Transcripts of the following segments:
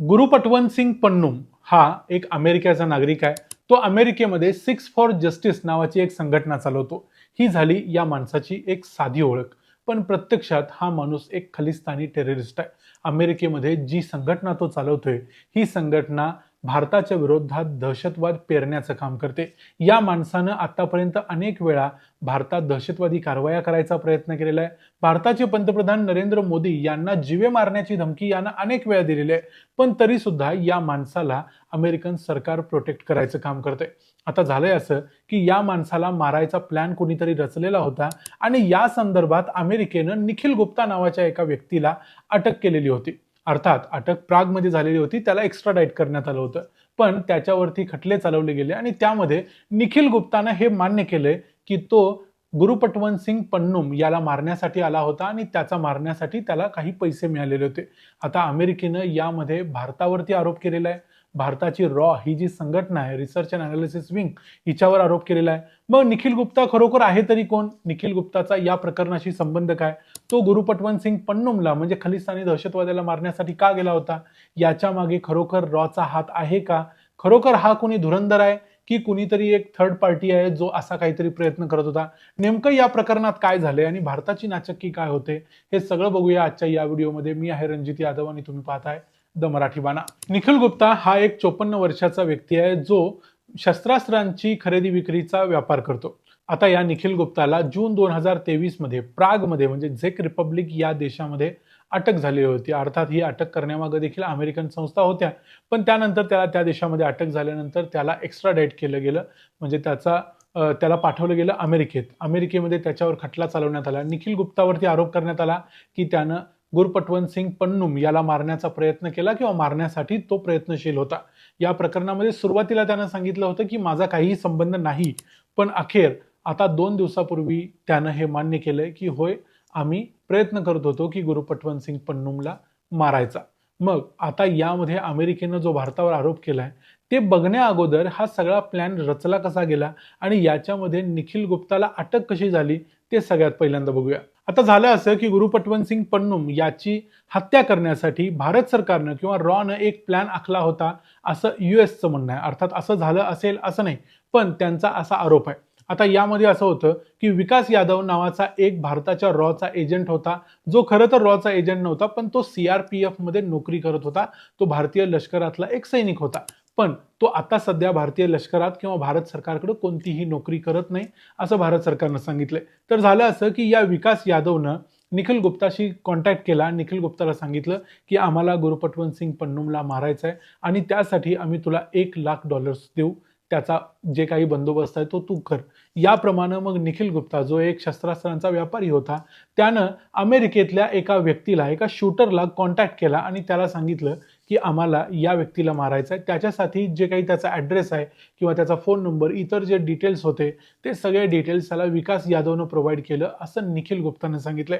गुरुपटवंत सिंग पन्नूम हा एक अमेरिकेचा नागरिक आहे. तो अमेरिकेमध्ये सिक्स फॉर जस्टिस नावाची एक संघटना चालवतो. ही झाली या माणसाची एक साधी ओळख. पण प्रत्यक्षात हा माणूस एक खलिस्तानी टेररिस्ट आहे. अमेरिकेमध्ये जी संघटना तो चालवतोय ही संघटना भारताच्या विरोधात दहशतवाद पेरण्याचं काम करते. या माणसानं आतापर्यंत अनेक वेळा भारतात दहशतवादी कारवाया करायचा प्रयत्न केलेला आहे. भारताचे पंतप्रधान नरेंद्र मोदी यांना जीवे मारण्याची धमकी यानं अनेक वेळा दिलेली आहे. पण तरी सुद्धा या माणसाला अमेरिकन सरकार प्रोटेक्ट करायचं काम करते आता झालंय असं की या माणसाला मारायचा प्लॅन कोणीतरी रचलेला होता आणि या संदर्भात अमेरिकेनं निखिल गुप्ता नावाच्या एका व्यक्तीला अटक केलेली होती. अर्थात अटक प्रागमध्ये झालेली होती त्याला एक्स्ट्राडाईट करण्यात आलं होतं. पण त्याच्यावरती खटले चालवले गेले आणि त्यामध्ये निखिल गुप्तानं हे मान्य केलंय की तो गुरुपटवंत सिंग पन्नुम याला मारण्यासाठी आला होता आणि त्याचा मारण्यासाठी त्याला काही पैसे मिळालेले होते. आता अमेरिकेनं यामध्ये भारतावरती आरोप केलेला आहे. भारताची रॉ ही जी संघटना आहे रिसर्च अँड अनालिसिस विंग हिच्यावर आरोप केलेला आहे. मग निखिल गुप्ता खरोखर आहे तरी कोण? निखिल गुप्ताचा या प्रकरणाशी संबंध काय? तो गुरुपटवंत सिंग पन्नुमला म्हणजे खलिस्तानी दहशतवाद्याला मारण्यासाठी का गेला होता? याच्या मागे खरोखर रॉचा हात आहे का? खरोखर हा कोणी धुरंधर आहे की कुणीतरी एक थर्ड पार्टी आहे जो असा काहीतरी प्रयत्न करत होता? नेमकं या प्रकरणात काय झालंय आणि भारताची नाचक्की काय होते? हे सगळं बघूया आजच्या या व्हिडिओमध्ये. मी आहे रणजित यादव आणि तुम्ही पाहताय द मराठी बाणा. निखिल गुप्ता हा एक चोपन्न वर्षाचा व्यक्ती आहे जो शस्त्रास्त्रांची खरेदी विक्रीचा व्यापार करतो. आता या निखिल गुप्ताला जून दोन हजार तेवीसमध्ये प्रागमध्ये म्हणजे झेक रिपब्लिक या देशामध्ये अटक झालेली होती. अर्थात ही अटक करण्यामागे देखील अमेरिकन संस्था होत्या. पण त्यानंतर त्याला त्या देशामध्ये अटक झाल्यानंतर त्याला एक्स्ट्रा डेट केलं गेलं. म्हणजे त्याचा त्याला पाठवलं गेलं अमेरिकेत. अमेरिकेमध्ये त्याच्यावर खटला चालवण्यात आला. निखिल गुप्तावरती आरोप करण्यात आला की त्यानं गुरपटवंत सिंग पन्नुम याला मारण्याचा प्रयत्न केला किंवा मारण्यासाठी तो प्रयत्नशील होता. या प्रकरणामध्ये सुरुवातीला त्यानं सांगितलं होतं की माझा काहीही संबंध नाही पण अखेर आता दोन दिवसापूर्वी त्यानं हे मान्य केलंय की होय आम्ही प्रयत्न करत होतो की गुरुपटवंत सिंग पन्नुमला मारायचा. मग आता यामध्ये अमेरिकेनं जो भारतावर आरोप केलाय ते बघण्या अगोदर हा सगळा प्लॅन रचला कसा गेला आणि याच्यामध्ये निखिल गुप्ताला अटक कशी झाली ते सगळ्यात पहिल्यांदा बघूया. आता झालं असं की गुरुपटवंत सिंग पन्नुम याची हत्या करण्यासाठी भारत सरकारनं किंवा रॉनं एक प्लॅन आखला होता असं युएसचं म्हणणं आहे. अर्थात असं झालं असेल असं नाही पण त्यांचा असा आरोप आहे. आता यामध्ये असं होतं की विकास यादव नावाचा एक भारताच्या रॉचा एजंट होता. जो खरं तर रॉचा एजंट नव्हता पण तो सीआरपीएफमध्ये नोकरी करत होता. तो भारतीय लष्करातला एक सैनिक होता. पण तो आता सध्या भारतीय लष्करात किंवा भारत सरकारकडे कोणतीही नोकरी करत नाही असं भारत सरकारनं सांगितलंय. तर झालं असं की या विकास यादवनं निखिल गुप्ताशी कॉन्टॅक्ट केला. निखिल गुप्ताला सांगितलं की आम्हाला गुरुपटवंत सिंग पन्नुमला मारायचं आहे आणि त्यासाठी आम्ही तुला एक लाख डॉलर्स देऊ. त्याचा जे काही बंदोबस्त आहे तो तू कर. याप्रमाणे मग निखिल गुप्ता जो एक शस्त्रास्त्रांचा व्यापारी होता त्यानं अमेरिकेतल्या एका व्यक्तीला एका शूटरला कॉन्टॅक्ट केला आणि त्याला सांगितलं की आम्हाला या व्यक्तीला मारायचं आहे. त्याच्यासाठी जे काही त्याचा ॲड्रेस आहे किंवा त्याचा फोन नंबर इतर जे डिटेल्स होते ते सगळे डिटेल्स त्याला विकास यादवनं प्रोव्हाइड केलं असं निखिल गुप्तानं सांगितलंय.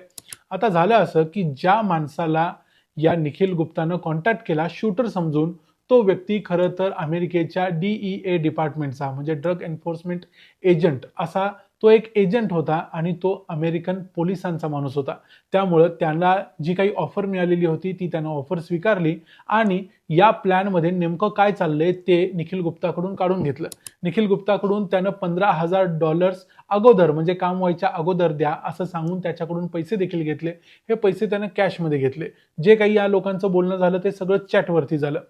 आता झालं असं की ज्या माणसाला या निखिल गुप्तानं कॉन्टॅक्ट केला शूटर समजून तो व्यक्ती खरं तर अमेरिकेच्या डीई ए डिपार्टमेंटचा म्हणजे ड्रग एन्फोर्समेंट एजंट असा तो एक एजंट होता आणि तो अमेरिकन पोलिसांचा माणूस होता. त्यामुळं त्यांना जी काही ऑफर मिळालेली होती ती त्यानं ऑफर स्वीकारली आणि या प्लॅनमध्ये नेमकं काय चाललंय ते निखिल गुप्ताकडून काढून घेतलं. निखिल गुप्ताकडून त्यानं पंधरा हजार डॉलर्स अगोदर म्हणजे काम व्हायच्या अगोदर द्या असं सांगून त्याच्याकडून पैसे देखील घेतले. हे पैसे त्यानं कॅशमध्ये घेतले. जे काही या लोकांचं बोलणं झालं ते सगळं चॅटवरती झालं.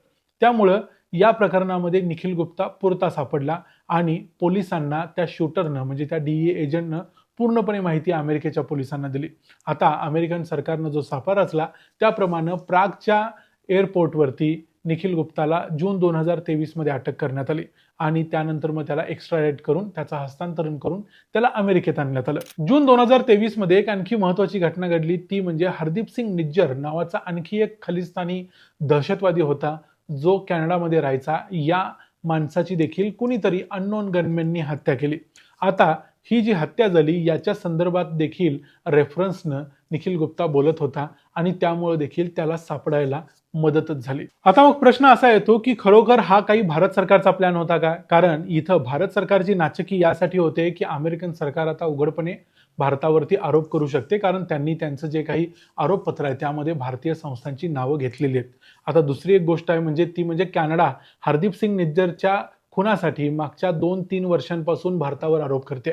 त्यामुळं या प्रकरणामध्ये निखिल गुप्ता पुरता सापडला आणि पोलिसांना त्या शूटरनं म्हणजे त्या डीए एजंटनं पूर्णपणे माहिती अमेरिकेच्या पोलिसांना दिली. आता अमेरिकन सरकारनं जो सापा रचला त्याप्रमाणे प्रागच्या एअरपोर्टवरती निखिल गुप्ताला जून दोन हजार तेवीसमध्ये अटक करण्यात आली आणि त्यानंतर मग त्याला एक्स्ट्राडेट करून त्याचं हस्तांतरण करून त्याला अमेरिकेत आणण्यात आलं. जून दोन हजार तेवीसमध्ये एक आणखी महत्वाची घटना घडली ती म्हणजे हरदीप सिंग निज्जर नावाचा आणखी एक खलिस्तानी दहशतवादी होता. जो कॅनडामध्ये राहायचा या माणसाची देखील कुणीतरी अननोन गनमॅननी हत्या केली. आता ही जी हत्या झाली याच्या संदर्भात देखील रेफरन्सनं निखिल गुप्ता बोलत होता आणि त्यामुळे देखील त्याला सापडायला मदतच झाली. आता मग प्रश्न असा येतो की खरोखर हा काही भारत सरकारचा प्लॅन होता का? कारण इथं भारत सरकारची नाचकी यासाठी होते की अमेरिकन सरकार आता उघडपणे भारतावरती आरोप करू शकते कारण त्यांनी त्यांचं जे काही आरोपपत्र आहे त्यामध्ये भारतीय संस्थांची नावं घेतलेली आहेत. आता दुसरी एक गोष्ट आहे म्हणजे ती म्हणजे कॅनडा. हरदीप सिंग निज्जरच्या खुनासाठी मागच्या दोन तीन वर्षांपासून भारतावर आरोप करते.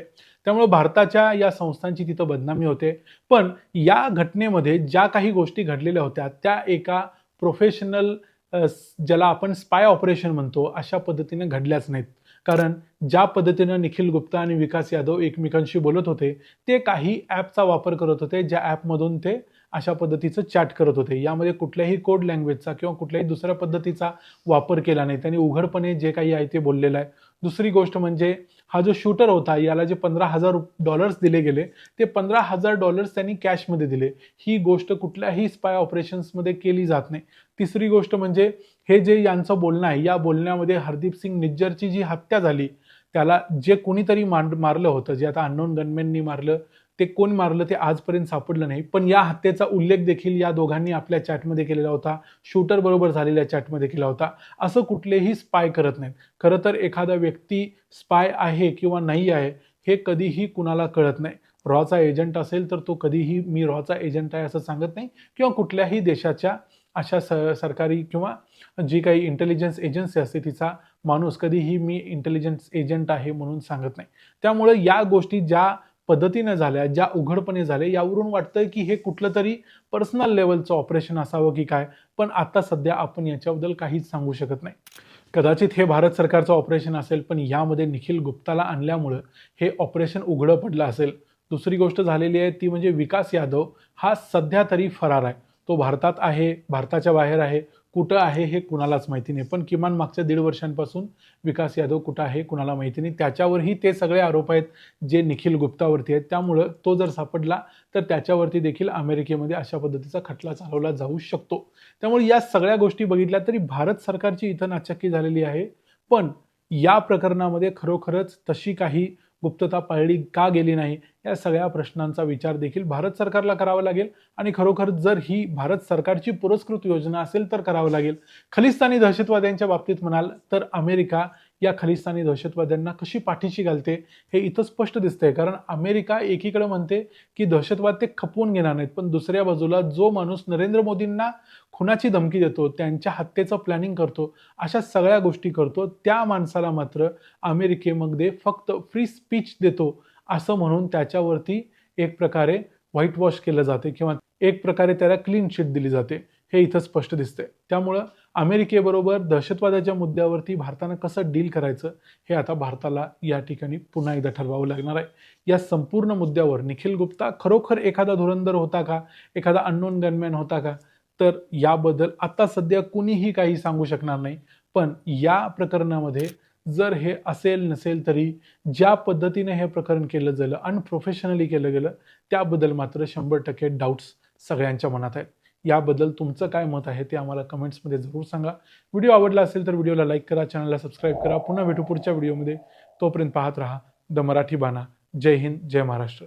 त्यामुळे भारताच्या या संस्थांची तिथं बदनामी होते. पण या घटनेमध्ये ज्या काही गोष्टी घडलेल्या होत्या त्या एका प्रोफेशनल ज्याला आपण स्पाय ऑपरेशन म्हणतो अशा पद्धतीने घडल्याच नाहीत. कारण ज्या पद्धतीनं निखिल गुप्ता आणि विकास यादव एकमेकांशी बोलत होते ते काही ॲपचा वापर करत होते ज्या ॲपमधून ते अशा पद्धतीचं चॅट करत होते. यामध्ये कुठल्याही कोड लँग्वेजचा किंवा कुठल्याही दुसऱ्या पद्धतीचा वापर केला नाही. त्यांनी उघडपणे जे काही आहे ते बोललेलं आहे. दुसरी गोष्ट म्हणजे हा जो शूटर होता याला जे पंधरा हजार डॉलर्स दिले गेले ते पंधरा हजार डॉलर्स त्यांनी कॅशमध्ये दिले. ही गोष्ट कुठल्याही स्पाय ऑपरेशन्समध्ये केली जात नाही. तिसरी गोष्ट म्हणजे हे जे यांचं बोलणं आहे या बोलण्यामध्ये हरदीप सिंग निज्जरची जी हत्या झाली त्याला जे कुणीतरी मार मारलं होतं जे आता अननोन गनमेननी मारलं ते कोण मारलं ते आजपर्यंत सापडलं नाही. पण या हत्येचा उल्लेख देखील या दोघांनी आपल्या चॅटमध्ये केलेला होता. शूटर बरोबर झालेल्या चॅटमध्ये केला होता. असं कुठलेही स्पाय करत नाहीत. खरं तर एखादा व्यक्ती स्पाय आहे किंवा नाही आहे हे कधीही कुणाला कळत नाही. रॉचा एजंट असेल तर तो कधीही मी रॉचा एजंट आहे असं सांगत नाही. किंवा कुठल्याही देशाच्या अशा स सरकारी किंवा जी काही इंटेलिजन्स एजन्सी असते तिचा माणूस कधीही मी इंटेलिजन्स एजंट आहे म्हणून सांगत नाही. त्यामुळे या गोष्टी ज्या पद्धतीने झाल्या ज्या उघडपणे झाल्या यावरून वाटतंय की हे कुठलं तरी पर्सनल लेवलचं ऑपरेशन असावं की काय? पण आता सध्या आपण याच्याबद्दल काहीच सांगू शकत नाही. कदाचित हे भारत सरकारचं ऑपरेशन असेल पण यामध्ये निखिल गुप्ताला आणल्यामुळं हे ऑपरेशन उघडं पडलं असेल. दुसरी गोष्ट झालेली आहे ती म्हणजे विकास यादव हा सध्या तरी फरार आहे. तो भारतात आहे भारताच्या बाहेर आहे कुठं आहे हे कुणालाच माहिती नाही. पण किमान मागच्या दीड वर्षांपासून विकास यादव कुठं आहे कुणाला माहिती नाही. त्याच्यावरही ते सगळे आरोप आहेत जे निखिल गुप्तावरती आहेत. त्यामुळं तो जर सापडला तर त्याच्यावरती देखील अमेरिकेमध्ये अशा पद्धतीचा खटला चालवला जाऊ शकतो. त्यामुळे या सगळ्या गोष्टी बघितल्या तरी भारत सरकारची इथं नाचक्की झालेली आहे. पण या प्रकरणामध्ये खरोखरच तशी काही गुप्तता पाळली का गेली नाही या सगळ्या प्रश्नांचा विचार देखील भारत सरकारला करावा लागेल. आणि खरोखर जर ही भारत सरकारची पुरस्कृत योजना असेल तर करावं लागेल. खलिस्तानी दहशतवाद्यांच्या बाबतीत म्हणाल तर अमेरिका या खलिस्तानी दहशतवाद्यांना कशी पाठीशी घालते हे इथं स्पष्ट दिसतंय. कारण अमेरिका एकीकडे म्हणते की दहशतवाद ते खपवून घेणार नाहीत. पण दुसऱ्या बाजूला जो माणूस नरेंद्र मोदींना खुनाची धमकी देतो त्यांच्या हत्येचं प्लॅनिंग करतो अशा सगळ्या गोष्टी करतो त्या माणसाला मात्र अमेरिकेमध्ये फक्त फ्री स्पीच देतो असं म्हणून त्याच्यावरती एक प्रकारे व्हाईट वॉश केलं जाते किंवा एक प्रकारे त्याला क्लीन शीट दिली जाते. हे इथं स्पष्ट दिसतंय. त्यामुळं अमेरिकेबरोबर दहशतवादाच्या मुद्द्यावरती भारतानं कसं डील करायचं हे आता भारताला या ठिकाणी पुन्हा एकदा ठरवावं लागणार आहे. या संपूर्ण मुद्द्यावर निखिल गुप्ता खरोखर एखादा धुरंधर होता का? एखादा अननोन गनमॅन होता का? तर याबद्दल आता सध्या कुणीही काही सांगू शकणार नाही. पण या प्रकरणामध्ये जर हे असेल नसेल तरी ज्या पद्धतीने हे प्रकरण केलं गेलं अनप्रोफेशनली केलं गेलं त्याबद्दल मात्र शंभर टक्के डाऊट्स सगळ्यांच्या मनात आहेत. याबद्दल तुमचं काय मत आहे ते आम्हाला कमेंट्समध्ये जरूर सांगा. व्हिडिओ आवडला असेल तर व्हिडिओला लाईक करा चॅनलला सबस्क्राईब करा. पुन्हा भेटू पुढच्या व्हिडिओमध्ये. तोपर्यंत पाहत राहा द मराठी बाणा. जय हिंद जय महाराष्ट्र.